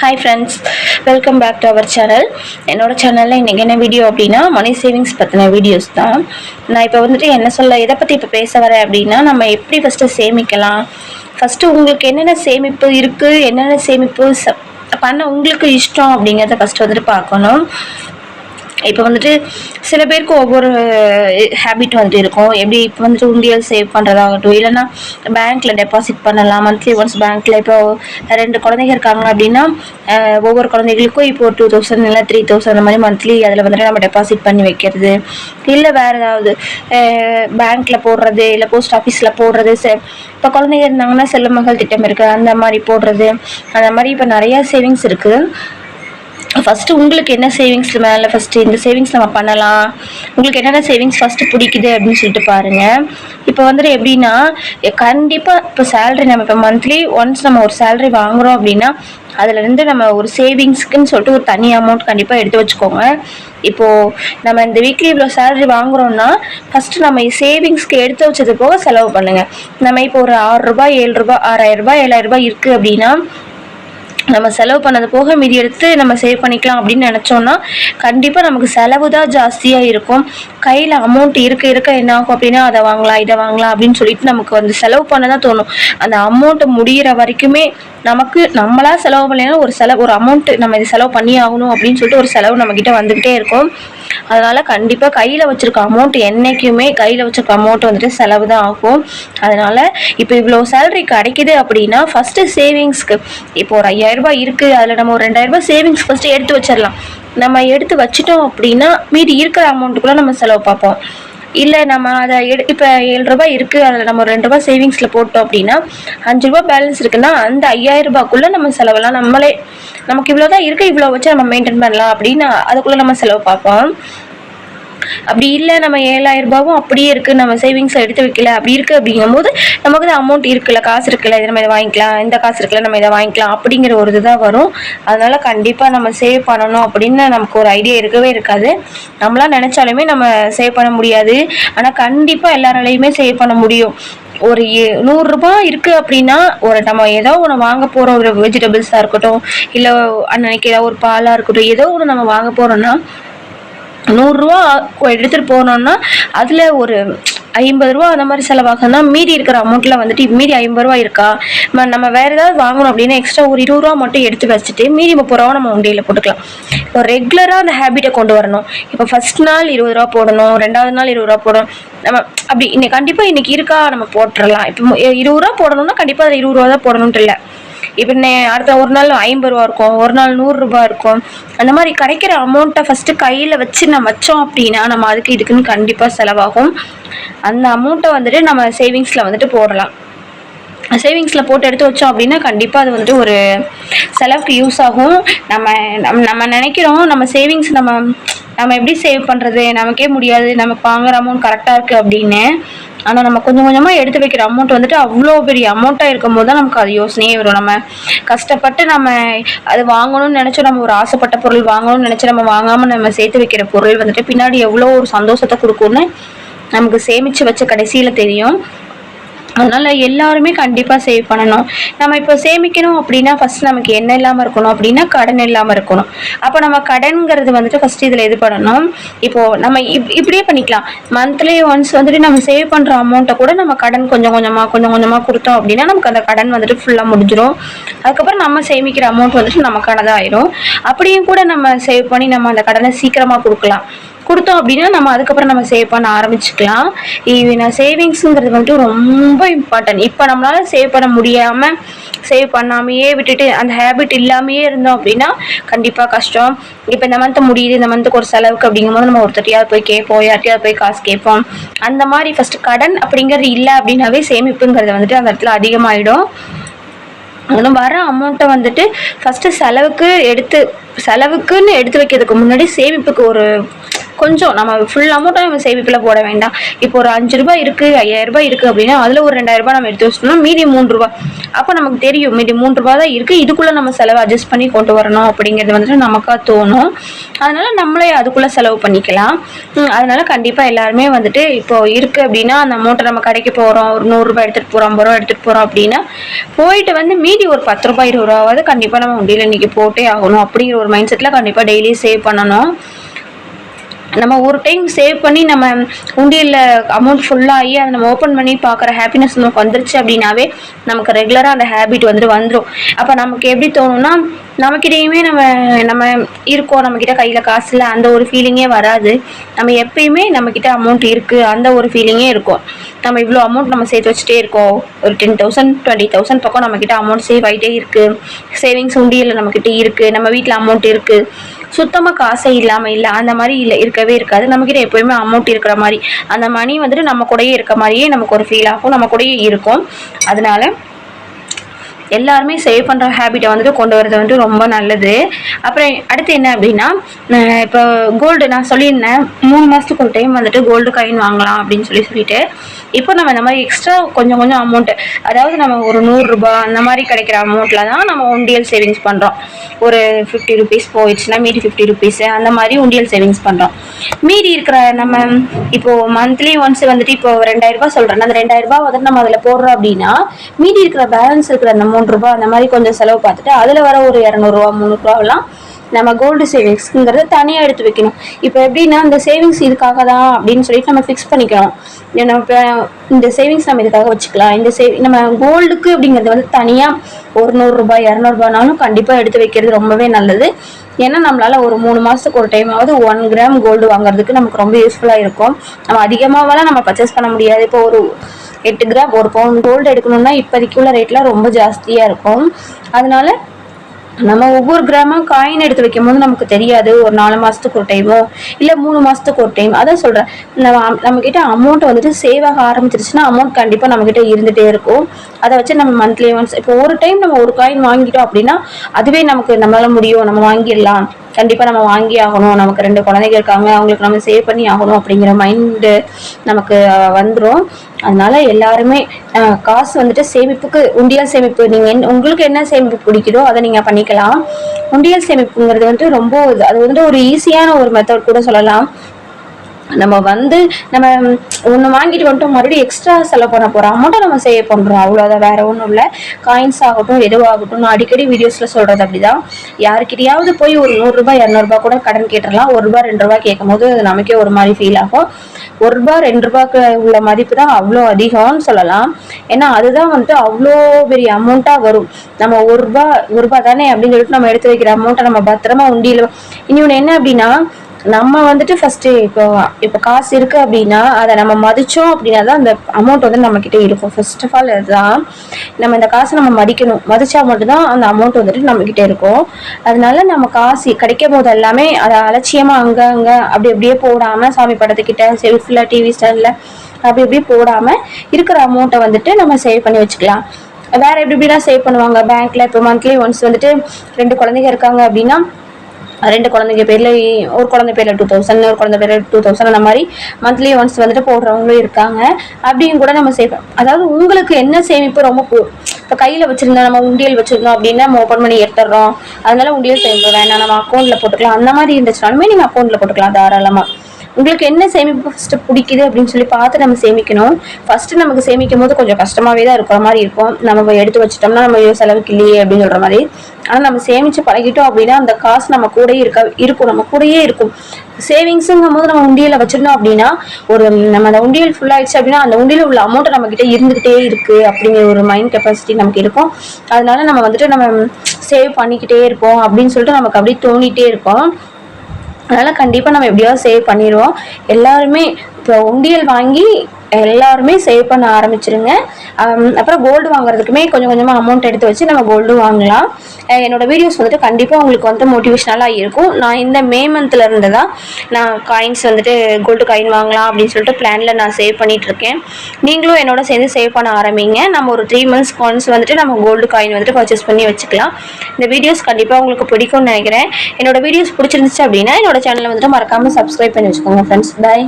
Hi friends welcome back to our channel என்னோட சேனலில் இன்றைக்கி என்ன வீடியோ அப்படின்னா மணி சேவிங்ஸ் பற்றின வீடியோஸ் தான். நான் இப்போ வந்துட்டு என்ன சொல்ல எதை பற்றி இப்போ பேச வரேன் அப்படின்னா நம்ம எப்படி ஃபஸ்ட்டு சேமிக்கலாம்? ஃபஸ்ட்டு உங்களுக்கு என்னென்ன சேமிப்பு இருக்குது என்னென்ன சேமிப்பு ச பண்ண உங்களுக்கு இஷ்டம் அப்படிங்கிறத ஃபஸ்ட்டு வந்துட்டு பார்க்கணும். இப்போ வந்துட்டு சில பேருக்கு ஒவ்வொரு ஹேபிட் வந்துட்டு இருக்கும். எப்படி இப்போ வந்துட்டு உண்டியல் சேவ் பண்ணுறதாகட்டும் இல்லைன்னா பேங்க்கில் டெபாசிட் பண்ணலாம். மந்த்லி ஒன்ஸ் பேங்க்கில் இப்போ ரெண்டு குழந்தைங்க இருக்காங்க அப்படின்னா ஒவ்வொரு குழந்தைகளுக்கும் இப்போ ஒரு டூ தௌசண்ட் இல்லை த்ரீ தௌசண்ட் அந்த மாதிரி மந்த்லி அதில் வந்துட்டு நம்ம டெபாசிட் பண்ணி வைக்கிறது. இல்லை வேறு ஏதாவது பேங்க்கில் போடுறது இல்லை போஸ்ட் ஆஃபீஸில் போடுறது செ- இப்போ குழந்தைங்க இருந்தாங்கன்னா செல்ல மகள் திட்டம் இருக்குது அந்த மாதிரி போடுறது. அந்த மாதிரி இப்போ நிறையா சேவிங்ஸ் இருக்குது ஃபஸ்ட்டு உங்களுக்கு என்ன சேவிங்ஸ் மேலே ஃபஸ்ட்டு இந்த சேவிங்ஸ் நம்ம பண்ணலாம். உங்களுக்கு என்னென்ன சேவிங்ஸ் ஃபஸ்ட்டு பிடிக்குது அப்படின்னு சொல்லிட்டு பாருங்கள் இப்போ வந்துட்டு எப்படின்னா கண்டிப்பாக இப்போ சேல்ரி நம்ம இப்போ மந்த்லி ஒன்ஸ் நம்ம ஒரு சேல்ரி வாங்குகிறோம் அப்படின்னா அதுலேருந்து நம்ம ஒரு சேவிங்ஸ்க்குன்னு சொல்லிட்டு ஒரு தனி அமௌண்ட் கண்டிப்பாக எடுத்து வச்சுக்கோங்க. இப்போது நம்ம இந்த வீக்லி இவ்வளோ சேலரி வாங்குகிறோம்னா ஃபஸ்ட்டு நம்ம சேவிங்ஸ்க்கு எடுத்து வச்சது போக செலவு பண்ணுங்கள் நம்ம இப்போ ஒரு ஆறுரூபா ஏழு ரூபா ஆறாயிரரூபா ஏழாயிரரூபா ஏழாயிரம் ரூபாய் இருக்குது அப்படின்னா நம்ம செலவு பண்ணது போக மீதி எடுத்து நம்ம சேவ் பண்ணிக்கலாம் அப்படின்னு நினச்சோன்னா கண்டிப்பாக நமக்கு செலவு தான் ஜாஸ்தியாக இருக்கும். கையில் அமௌண்ட் இருக்க இருக்க என்ன ஆகும் அப்படின்னா அதை வாங்கலாம் இதை வாங்கலாம் அப்படின்னு சொல்லிட்டு நமக்கு வந்து செலவு பண்ண தான் தோணும். அந்த அமௌண்ட்டை முடிகிற வரைக்குமே நமக்கு நம்மளா செலவு பண்ணலைன்னா ஒரு செலவு ஒரு அமௌண்ட்டு நம்ம இது செலவு பண்ணி ஆகணும் அப்படின்னு சொல்லிட்டு ஒரு செலவு நம்மக்கிட்ட வந்துக்கிட்டே இருக்கும். அதனால் கண்டிப்பாக கையில் வச்சுருக்க அமௌண்ட் என்றைக்குமே கையில் வச்சுருக்க அமௌண்ட் வந்துட்டு செலவு தான் ஆகும். அதனால் இப்போ இவ்வளோ சேலரி கிடைக்குது அப்படின்னா ஃபஸ்ட்டு சேவிங்ஸ்க்கு இப்போ ஒரு ஐயாயிரம் ரூபாய் இருக்குது அதில் நம்ம ஒரு ரெண்டாயிரம் ரூபாய் சேவிங்ஸ் ஃபஸ்ட்டு எடுத்து வச்சிடலாம் நம்ம எடுத்து வச்சிட்டோம் அப்படின்னா மீதி இருக்கிற அமௌண்ட்டுக்குள்ளே நம்ம செலவு பார்ப்போம். இல்லை நம்ம அதை எடு இப்போ ஏழு ரூபாய் இருக்குது அதில் நம்ம ரெண்டு ரூபாய் சேவிங்ஸில் போட்டோம் அப்படின்னா அஞ்சு ரூபாய் பேலன்ஸ் இருக்குன்னா அந்த ஐயாயிரம் ரூபாய்க்குள்ளே நம்ம செலவெல்லாம் நம்மளே நமக்கு இவ்வளோ தான் இருக்குது இவ்வளோ வச்சு நம்ம மெயின்டைன் பண்ணலாம் அப்படின்னு அதுக்குள்ளே நம்ம செலவு பார்ப்போம். அப்படி இல்லை நம்ம ஏழாயிரம் ரூபாவும் அப்படியே இருக்குது நம்ம சேவிங்ஸை எடுத்து வைக்கல. அப்படி இருக்குது அப்படிங்கும்போது நமக்கு தான் அமௌண்ட் இருக்குல்ல காசு இருக்குல்ல இதை நம்ம இதை வாங்கிக்கலாம் இந்த காசு இருக்குல்ல நம்ம இதை வாங்கிக்கலாம் அப்படிங்கிற ஒரு இதுதான் வரும். அதனால கண்டிப்பாக நம்ம சேவ் பண்ணணும் அப்படின்னு நமக்கு ஒரு ஐடியா இருக்கவே இருக்காது. நம்மளாம் நினச்சாலுமே நம்ம சேவ் பண்ண முடியாது. ஆனால் கண்டிப்பாக எல்லாராலையுமே சேவ் பண்ண முடியும். ஒரு ஏ- நூறுரூபா இருக்குது அப்படின்னா ஒரு நம்ம ஏதோ ஒன்று வாங்க போகிறோம் ஒரு வெஜிடபிள்ஸாக இருக்கட்டும் இல்லை அன்னைக்கு ஏதோ ஒரு பாலாக இருக்கட்டும் ஏதோ ஒன்று நம்ம வாங்க போகிறோம்னா நூறுரூவா எடுத்துகிட்டு போனோம்னா அதில் ஒரு ஐம்பது ரூபா அந்த மாதிரி செலவாகும்னா மீதி இருக்கிற அமௌண்ட்டில் வந்துட்டு மீதி ஐம்பது ரூபா இருக்கா? ம- நம்ம வேறு ஏதாவது வாங்கணும் அப்படின்னா எக்ஸ்ட்ரா ஒரு இருபது ரூபா மட்டும் எடுத்து வச்சுட்டு மீதி முப்பது ரூபா நம்ம உண்டியில் போட்டுக்கலாம். இப்போ ரெகுலராக அந்த ஹேபிட்டை கொண்டு வரணும். இப்போ ஃபஸ்ட் நாள் இருபது ரூபா போடணும் ரெண்டாவது நாள் இருபது ரூபா போடணும். நம்ம அப்படி இன்னைக்கு கண்டிப்பாக இன்னைக்கு இருக்கா நம்ம போட்டுடலாம் இப்போ இருபது ரூபா போடணும்னா கண்டிப்பாக அதில் இருபது ரூபா தான் போடணுன்ட்டு இல்லை. இப்போ அடுத்த ஒரு நாள் ஐம்பது ரூபா இருக்கும் ஒரு நாள் நூறுரூபா இருக்கும். அந்த மாதிரி கிடைக்கிற அமௌண்ட்டை ஃபஸ்ட்டு கையில் வச்சு நம்ம வச்சோம் அப்படின்னா நம்ம அதுக்கு இதுக்குன்னு கண்டிப்பாக செலவாகும். அந்த அமௌண்ட்டை வந்துட்டு நம்ம சேவிங்ஸில் வந்துட்டு போடலாம். சேவிங்ஸில் போட்டு எடுத்து வச்சோம் அப்படின்னா கண்டிப்பாக அது வந்துட்டு ஒரு செலவுக்கு யூஸ் ஆகும். நம்ம நம்ம நம்ம நினைக்கிறோம் நம்ம சேவிங்ஸ் நம்ம நம்ம எப்படி சேவ் பண்ணுறது நமக்கே முடியாது. நமக்கு வாங்குற அமௌண்ட் கரெக்டாக இருக்குது அப்படின்னு. ஆனால் நம்ம கொஞ்சம் கொஞ்சமாக எடுத்து வைக்கிற அமௌண்ட் வந்துட்டு அவ்வளோ பெரிய அமௌண்ட்டாக இருக்கும் போது தான் நமக்கு அது யோசனையே வரும். நம்ம கஷ்டப்பட்டு நம்ம அது வாங்கணும்னு நினச்சோம் நம்ம ஒரு ஆசைப்பட்ட பொருள் வாங்கணும்னு நினச்சி நம்ம வாங்காமல் நம்ம சேர்த்து வைக்கிற பொருள் வந்துட்டு பின்னாடி எவ்வளோ ஒரு சந்தோஷத்தை கொடுக்கும்னு நமக்கு சேமித்து வச்ச கடைசியில் தெரியும். அதனால எல்லாருமே கண்டிப்பாக சேவ் பண்ணணும். நம்ம இப்போ சேமிக்கணும் அப்படின்னா ஃபர்ஸ்ட் நமக்கு என்ன இல்லாமல் இருக்கணும் அப்படின்னா கடன் இல்லாமல் இருக்கணும். அப்போ நம்ம கடன்கிறது வந்துட்டு ஃபஸ்ட் இதில் இது பண்ணணும்? இப்போது நம்ம இப் இப்படியே பண்ணிக்கலாம். மந்த்லி ஒன்ஸ் வந்துட்டு நம்ம சேவ் பண்ணுற அமௌண்ட்டை கூட நம்ம கடன் கொஞ்சம் கொஞ்சமாக கொஞ்சம் கொஞ்சமாக கொடுத்தோம் அப்படின்னா நமக்கு அந்த கடன் வந்துட்டு ஃபுல்லாக முடிஞ்சிடும் அதுக்கப்புறம் நம்ம சேமிக்கிற அமௌண்ட் வந்துட்டு நமக்கானதாக ஆயிரும். அப்படியும் கூட நம்ம சேவ் பண்ணி நம்ம அந்த கடனை சீக்கிரமாக கொடுக்கலாம். கொடுத்தோம் அப்படின்னா நம்ம அதுக்கப்புறம் நம்ம சேவ் பண்ண ஆரம்பிச்சுக்கலாம். இது நான் சேவிங்ஸுங்கிறது வந்துட்டு ரொம்ப இம்பார்ட்டன்ட் இப்போ நம்மளால சேவ் பண்ண முடியாமல் சேவ் பண்ணாமையே விட்டுட்டு அந்த ஹேபிட் இல்லாமையே இருந்தோம் அப்படின்னா கண்டிப்பாக கஷ்டம். இப்போ இந்த மந்த் முடியுது இந்த மந்த்துக்கு ஒரு செலவுக்கு அப்படிங்கும்போது நம்ம ஒருத்தரையாவது போய் கேட்போம் யார்ட்டையாவது போய் காசு கேட்போம். அந்த மாதிரி ஃபஸ்ட்டு கடன் அப்படிங்கிறது இல்லை அப்படின்னாவே சேமிப்புங்கிறது வந்துட்டு அந்த இடத்துல அதிகமாகிடும் அதுவும் வர அமௌண்ட்டை வந்துட்டு ஃபஸ்ட்டு செலவுக்கு எடுத்து செலவுக்குன்னு எடுத்து வைக்கிறதுக்கு முன்னாடி சேமிப்புக்கு ஒரு கொஞ்சம் நம்ம ஃபுல் அமௌண்ட்டை நம்ம சேமிப்பில் போட வேண்டாம். இப்போ ஒரு அஞ்சு ரூபாய் இருக்குது ஐயாயிரம் ரூபாய் இருக்குது அப்படின்னா அதில் ஒரு ரெண்டாயிரம் ரூபாய் நம்ம எடுத்து வச்சிட்டோம்னா மீதி மூணு ரூபாய். அப்போ நமக்கு தெரியும் மீதி மூணு ரூபாய் தான் இருக்குது இதுக்குள்ளே நம்ம செலவு அட்ஜஸ்ட் பண்ணி கொண்டு வரணும் அப்படிங்கிறது வந்துட்டு நமக்காக தோணும். அதனால் நம்மளே அதுக்குள்ளே செலவு பண்ணிக்கலாம். அதனால் கண்டிப்பாக எல்லாருமே வந்துட்டு இப்போ இருக்குது அப்படின்னா அந்த அமௌண்ட்டை நம்ம கடைக்கு போகிறோம் ஒரு நூறுரூபா எடுத்துகிட்டு போகிறோம் ஐம்பது ரூபா எடுத்துகிட்டு போகிறோம் அப்படின்னா போயிட்டு வந்து மீதி ஒரு பத்து ரூபாய் இருபது ரூபாவது கண்டிப்பாக நம்ம உண்டியில் இன்னைக்கு போட்டே ஆகணும் அப்படிங்கிற ஒரு மைண்ட் செட்டில் கண்டிப்பாக டெய்லி சேவ் பண்ணணும். நம்ம ஒரு டைம் சேவ் பண்ணி நம்ம உண்டியலில் அமௌண்ட் ஃபுல்லாகி அதை நம்ம ஓப்பன் பண்ணி பார்க்குற ஹாப்பினஸ் நமக்கு வந்துருச்சு அப்படின்னாவே நமக்கு ரெகுலராக அந்த ஹேபிட் வந்துட்டு வந்துடும் அப்போ நமக்கு எப்படி தோணும்னா நம்மக்கிட்டேயுமே நம்ம நம்ம இருக்கோம் நம்மக்கிட்ட கையில் காசு இல்லை அந்த ஒரு ஃபீலிங்கே வராது. நம்ம எப்பயுமே நம்மக்கிட்ட அமௌண்ட் இருக்குது அந்த ஒரு ஃபீலிங்கே இருக்கும். நம்ம இவ்வளோ அமௌண்ட் நம்ம சேர்த்து வச்சுட்டே இருக்கோம். ஒரு டென் தௌசண்ட் டுவெண்ட்டி தௌசண்ட் பக்கம் நம்மக்கிட்ட அமௌண்ட் சேவ் ஆகிட்டே இருக்குது சேவிங்ஸ் உண்டியில் நம்மக்கிட்ட இருக்குது நம்ம வீட்டில் அமௌண்ட் இருக்குது சுத்தமாக காசே இல்லாமல் இல்லை அந்த மாதிரி இல்லை இருக்கவே இருக்காது. நம்மக்கிட்ட எப்போயுமே அமௌண்ட் இருக்கிற மாதிரி. அந்த மணி வந்துட்டு நம்ம கூடயே இருக்க மாதிரியே நமக்கு ஒரு ஃபீல் ஆகும். நம்ம கூடயே இருக்கும். அதனால எல்லாருமே சேவ் பண்ணுற ஹேபிட்டை வந்துட்டு கொண்டு வரது வந்துட்டு ரொம்ப நல்லது. அப்புறம் அடுத்து என்ன அப்படின்னா இப்போ கோல்டு நான் சொல்லியிருந்தேன் மூணு மாதத்துக்கு ஒரு டைம் வந்துட்டு கோல்டு காயின் வாங்கலாம் அப்படின்னு சொல்லி சொல்லிட்டு இப்போ நம்ம இந்த மாதிரி எக்ஸ்ட்ரா கொஞ்சம் கொஞ்சம் அமௌண்ட்டு அதாவது நம்ம ஒரு நூறுரூபா அந்த மாதிரி கிடைக்கிற அமௌண்ட்டில் தான் நம்ம உண்டியல் சேவிங்ஸ் பண்ணுறோம் ஒரு ஃபிஃப்டி ருபீஸ் போயிடுச்சுன்னா மீதி ஃபிஃப்டி ருபீஸு அந்த மாதிரி உண்டியல் சேவிங்ஸ் பண்ணுறோம் மீதி இருக்கிற நம்ம இப்போது மந்த்லி ஒன்ஸ் வந்துட்டு இப்போ ரெண்டாயிரரூபா சொல்கிறேன் அந்த ரெண்டாயிரரூபா வந்துட்டு நம்ம அதில் போடுறோம் அப்படின்னா மீதி இருக்கிற பேலன்ஸ் இருக்கிற அந்த மூணு ரூபா அந்த மாதிரி கொஞ்சம் செலவு பார்த்துட்டு அதில் வர ஒரு இரநூறுவா முந்நூறுரூவாலாம் நம்ம கோல்டு சேவிங்ஸ்ங்கிறத தனியாக எடுத்து வைக்கணும். இப்போ எப்படின்னா இந்த சேவிங்ஸ் இதுக்காக தான் அப்படின்னு சொல்லிட்டு நம்ம ஃபிக்ஸ் பண்ணிக்கணும். ஏன்னா இப்போ இந்த சேவிங்ஸ் நம்ம இதுக்காக வச்சுக்கலாம். இந்த சேவ் நம்ம கோல்டுக்கு அப்படிங்கிறது வந்து தனியாக ஒரு நூறுரூபா இரநூறுபானாலும் கண்டிப்பாக எடுத்து வைக்கிறது ரொம்பவே நல்லது. ஏன்னா நம்மளால் ஒரு மூணு மாதத்துக்கு ஒரு டைமாவது ஒன் கிராம் கோல்டு வாங்குறதுக்கு நமக்கு ரொம்ப யூஸ்ஃபுல்லாக இருக்கும். நம்ம அதிகமாகலாம் நம்ம பர்ச்சேஸ் பண்ண முடியாது. இப்போ ஒரு எட்டு கிராம் ஒரு பவுன் கோல்டு எடுக்கணும்னா இப்போதைக்கு உள்ள ரேட்லாம் ரொம்ப ஜாஸ்தியாக இருக்கும். அதனால நம்ம ஒவ்வொரு கிராமும் காயின் எடுத்து வைக்கும் போது நமக்கு தெரியாது. ஒரு நாலு மாதத்துக்கு ஒரு டைமோ இல்லை மூணு மாதத்துக்கு ஒரு டைம் அதான் சொல்கிறேன் நம்ம நம்மக்கிட்ட அமௌண்ட் வந்துட்டு சேவ் ஆக ஆரம்பிச்சிருச்சுன்னா அமௌண்ட் கண்டிப்பாக நம்மக்கிட்ட இருந்துகிட்டே இருக்கும். அதை வச்சு நம்ம மந்த்லி ஒன்ஸ் இப்போ ஒரு டைம் நம்ம ஒரு காயின் வாங்கிட்டோம் அப்படின்னா அதுவே நமக்கு நம்மளால் முடியும். நம்ம வாங்கிடலாம். கண்டிப்பாக நம்ம வாங்கி ஆகணும். நமக்கு ரெண்டு குழந்தைங்க இருக்காங்க. அவங்களுக்கு நம்ம சேவ் பண்ணி ஆகணும் அப்படிங்கிற மைண்டு நமக்கு வந்துடும் அதனால எல்லாருமே காசு வந்துட்டு சேமிப்புக்கு உண்டியல் சேமிப்பு நீங்கள் உங்களுக்கு என்ன சேமிப்பு பிடிக்குதோ அதை நீங்கள் பண்ணிக்கலாம். உண்டியல் சேமிப்புங்கிறது வந்துட்டு ரொம்ப அது வந்துட்டு ஒரு ஈஸியான ஒரு மெத்தட் கூட சொல்லலாம். நம்ம வந்து நம்ம ஒன்று வாங்கிட்டு வந்துட்டோம் மறுபடியும் எக்ஸ்ட்ரா செலவு பண்ண போகிறோம் அமௌண்ட்டை நம்ம சேவ் பண்ணுறோம் அவ்வளோதான் வேற ஒன்றும் இல்லை. காயின்ஸ் ஆகட்டும் எதுவாகட்டும் நான் அடிக்கடி வீடியோஸில் சொல்கிறது அப்படிதான். யாருக்கிட்டையாவது போய் ஒரு நூறுரூபா இரநூறுபா கூட கடன் கேட்டுடலாம் ஒரு ரூபா ரெண்டு ரூபா கேட்கும் போது நமக்கே ஒரு மாதிரி ஃபீல் ஆகும். ஒரு ரூபா ரெண்டு ரூபாய்க்கு உள்ள மதிப்பு தான் அவ்வளோ அதிகம்னு சொல்லலாம். ஏன்னா அதுதான் வந்துட்டு அவ்வளோ பெரிய அமௌண்ட்டாக வரும். நம்ம ஒரு ரூபா ஒரு ரூபா தானே அப்படின்னு சொல்லிட்டு நம்ம எடுத்து வைக்கிற அமௌண்ட்டை நம்ம பத்திரமா உண்டியில் இன்னொன்று என்ன அப்படின்னா நம்ம வந்துட்டு ஃபஸ்ட்டு இப்போ இப்போ காசு இருக்குது அப்படின்னா அதை நம்ம மதித்தோம் அப்படின்னா தான் அந்த அமௌண்ட் வந்து நம்மக்கிட்ட இருக்கும். ஃபர்ஸ்ட் ஆஃப் ஆல் அதுதான் நம்ம இந்த காசை நம்ம மதிக்கணும். மதிச்சா மட்டும்தான் அந்த அமௌண்ட் வந்துட்டு நம்மக்கிட்ட இருக்கும். அதனால நம்ம காசு கிடைக்கும் போது எல்லாமே அதை அலட்சியமாக அங்கே அங்கே அப்படி அப்படியே போடாமல் சாமி படத்துக்கிட்ட செல்ஃபில் டிவி ஸ்டாண்டில் அப்படி இப்படி போடாமல் இருக்கிற அமௌண்ட்டை வந்துட்டு நம்ம சேவ் பண்ணி வச்சுக்கலாம். வேற எப்படி எப்படிலாம் சேவ் பண்ணுவாங்க? பேங்க்ல இப்போ மந்த்லி ஒன்ஸ் வந்துட்டு ரெண்டு குழந்தைங்க இருக்காங்க அப்படின்னா ரெண்டு குழந்தைங்க பேர்ல ஒரு குழந்தை பேர்ல டூ தௌசண்ட் ஒரு குழந்தை பேர்ல டூ தௌசண்ட் அந்த மாதிரி மந்த்லி ஒன்ஸ் வந்துட்டு போடுறவங்களும் இருக்காங்க. அப்படியும் கூட நம்ம சேவ் அதாவது உங்களுக்கு என்ன சேமிப்பு ரொம்ப இப்போ கையில் வச்சுருந்தோம் நம்ம உண்டியல் வச்சுருந்தோம் அப்படின்னா நம்ம ஓப்பன் பண்ணி எடுத்துடுறோம். அதனால உண்டியல் சேமிப்பு வேணாம் நம்ம அக்கௌண்ட்டில் போட்டுக்கலாம். அந்த மாதிரி இருந்துச்சுனாலுமே நீங்கள் அக்கௌண்ட்டில் போட்டுக்கலாம் தாராளமாக உங்களுக்கு என்ன சேமிப்பு ஃபஸ்ட்டு பிடிக்குது அப்படின்னு சொல்லி பார்த்து நம்ம சேமிக்கணும். ஃபஸ்ட்டு நமக்கு சேமிக்கும் போது கொஞ்சம் கஷ்டமாகவே தான் இருக்கிற மாதிரி இருக்கும். நம்ம எடுத்து வச்சிட்டோம்னா நம்ம செலவுக்கு இல்லையே அப்படின்னு சொல்கிற மாதிரி. ஆனால் நம்ம சேமித்து பழகிட்டோம் அப்படின்னா அந்த காசு நம்ம கூடயே இருக்க இருக்கும். நம்ம கூடயே இருக்கும். சேவிங்ஸுங்கும் போது நம்ம உண்டியில் வச்சிருந்தோம் அப்படின்னா ஒரு நம்ம அந்த உண்டியல் ஃபுல் ஆயிடுச்சு அப்படின்னா அந்த உண்டியில் உள்ள அமௌண்ட் நம்மக்கிட்ட இருந்துக்கிட்டே இருந்துகிட்டே அப்படிங்கிற ஒரு மைண்ட் கெப்பாசிட்டி நமக்கு இருக்கும். அதனால நம்ம வந்துட்டு நம்ம சேவ் பண்ணிக்கிட்டே இருப்போம் அப்படின்னு சொல்லிட்டு நமக்கு அப்படியே தோணிகிட்டே இருக்கோம் அதனால் கண்டிப்பாக நம்ம எப்படியாவது சேவ் பண்ணிடுவோம். எல்லாருமே இப்போ உண்டியல் வாங்கி எல்லாருமே சேவ் பண்ண ஆரம்பிச்சிருங்க. அப்புறம் கோல்டு வாங்குறதுக்குமே கொஞ்சம் கொஞ்சமாக அமௌண்ட் எடுத்து வச்சு நம்ம கோல்டு வாங்கலாம். என்னோட வீடியோஸ் வந்துட்டு கண்டிப்பாக உங்களுக்கு வந்து மோட்டிவேஷனலாக இருக்கும். நான் இந்த மே மந்த்ல இருந்து தான் நான் காயின்ஸ் வந்துட்டு கோல்டு காயின் வாங்கலாம் அப்படின்னு சொல்லிட்டு பிளானில் நான் சேவ் பண்ணிகிட்ருக்கேன் நீங்களும் என்னோட சேர்ந்து சேவ் பண்ண ஆரம்பிங்க. நம்ம ஒரு த்ரீ மந்த்ஸ் ஒன்ஸ் வந்துட்டு நம்ம கோல்டு காயின் வந்துட்டு பர்ச்சேஸ் பண்ணி வச்சுக்கலாம். இந்த வீடியோஸ் கண்டிப்பாக உங்களுக்கு பிடிக்கும்னு நினைக்கிறேன். என்னோட வீடியோஸ் பிடிச்சிருந்துச்சு அப்படின்னா என்னோட சேனலை வந்துட்டு மறக்காமல் சப்ஸ்கிரைப் பண்ணி வச்சுக்கோங்க ஃப்ரெண்ட்ஸ் பாய்